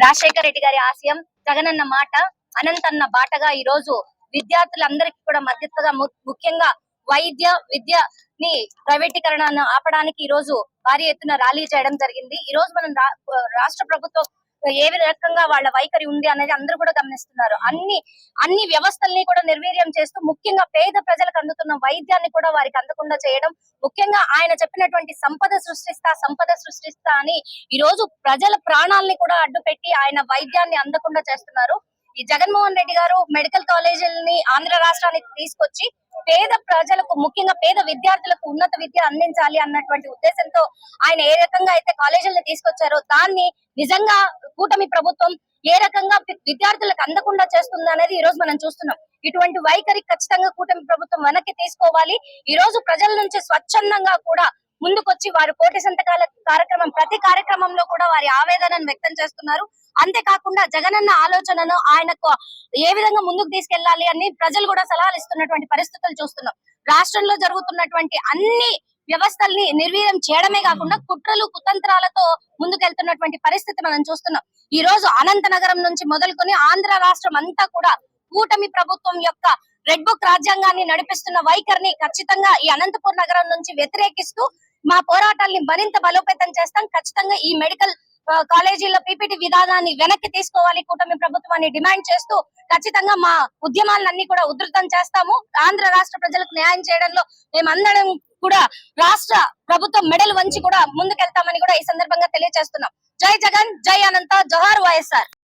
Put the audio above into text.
రాజశేఖర రెడ్డి గారి ఆశయం జగనన్న మాట అనంతన్న బాటగా ఈ రోజు విద్యార్థులందరికీ కూడా మద్దతుగా ముఖ్యంగా వైద్య విద్యని ప్రైవేటీకరణను ఆపడానికి ఈ రోజు భారీ ఎత్తున ర్యాలీ చేయడం జరిగింది. ఈ రోజు మనం రాష్ట్ర ప్రభుత్వం ఏ రకంగా వాళ్ళ వైఖరి ఉంది అనేది అందరూ కూడా గమనిస్తున్నారు. అన్ని అన్ని వ్యవస్థల్ని కూడా నిర్వీర్యం చేస్తూ ముఖ్యంగా పేద ప్రజలకు అందుతున్న వైద్యాన్ని కూడా వారికి అందకుండా చేయడం ముఖ్యంగా ఆయన చెప్పినటువంటి సంపద సృష్టిస్తా సంపద సృష్టిస్తా అని ఈ రోజు ప్రజల ప్రాణాలని కూడా అడ్డు పెట్టి ఆయన వైద్యాన్ని అందకుండా చేస్తున్నారు. ఈ జగన్మోహన్ రెడ్డి గారు మెడికల్ కాలేజీలని ఆంధ్ర రాష్ట్రానికి తీసుకొచ్చి పేద ప్రజలకు ముఖ్యంగా పేద విద్యార్థులకు ఉన్నత విద్య అందించాలి అన్నటువంటి ఉద్దేశంతో ఆయన ఏ రకంగా అయితే కాలేజీలను తీసుకొచ్చారో దాన్ని నిజంగా కూటమి ప్రభుత్వం ఏ రకంగా విద్యార్థులకు అందకుండా చేస్తుంది అనేది ఈ రోజు మనం చూస్తున్నాం. ఇటువంటి వైఖరి ఖచ్చితంగా కూటమి ప్రభుత్వం వెనక్కి తీసుకోవాలి. ఈ రోజు ప్రజల నుంచి స్వచ్ఛందంగా కూడా ముందుకొచ్చి వారు కోటి సంతకాల కార్యక్రమం ప్రతి కార్యక్రమంలో కూడా వారి ఆవేదనను వ్యక్తం చేస్తున్నారు. అంతేకాకుండా జగనన్న ఆలోచనను ఆయనకు ఏ విధంగా ముందుకు తీసుకెళ్ళాలి అని ప్రజలు కూడా సలహాలు ఇస్తున్నటువంటి పరిస్థితులు చూస్తున్నాం. రాష్ట్రంలో జరుగుతున్నటువంటి అన్ని వ్యవస్థల్ని నిర్వీర్యం చేయడమే కాకుండా కుట్రలు కుతంత్రాలతో ముందుకెళ్తున్నటువంటి పరిస్థితి మనం చూస్తున్నాం. ఈ రోజు అనంత నగరం నుంచి మొదలుకొని ఆంధ్ర రాష్ట్రం అంతా కూడా కూటమి ప్రభుత్వం యొక్క రెడ్ బుక్ రాజ్యాంగాన్ని నడిపిస్తున్న వైఖరిని ఖచ్చితంగా ఈ అనంతపూర్ నగరం నుంచి వ్యతిరేకిస్తూ మా పోరాటాల్ని మరింత బలోపేతం చేస్తాం. ఖచ్చితంగా ఈ మెడికల్ కాలేజీల పీపీటీ విధానాన్ని వెనక్కి తీసుకోవాలి. కూటమి ప్రభుత్వాన్ని డిమాండ్ చేస్తూ ఖచ్చితంగా మా ఉద్యమాలన్నీ కూడా ఉధృతం చేస్తాము. ఆంధ్ర రాష్ట్ర ప్రజలకు న్యాయం చేయడంలో మేమందరం కూడా రాష్ట్ర ప్రభుత్వం మెడల్ వంచి కూడా ముందుకెళ్తామని కూడా ఈ సందర్భంగా తెలియజేస్తున్నాం. జై జగన్ జై అనంత జోహార్ వైఎస్ఆర్.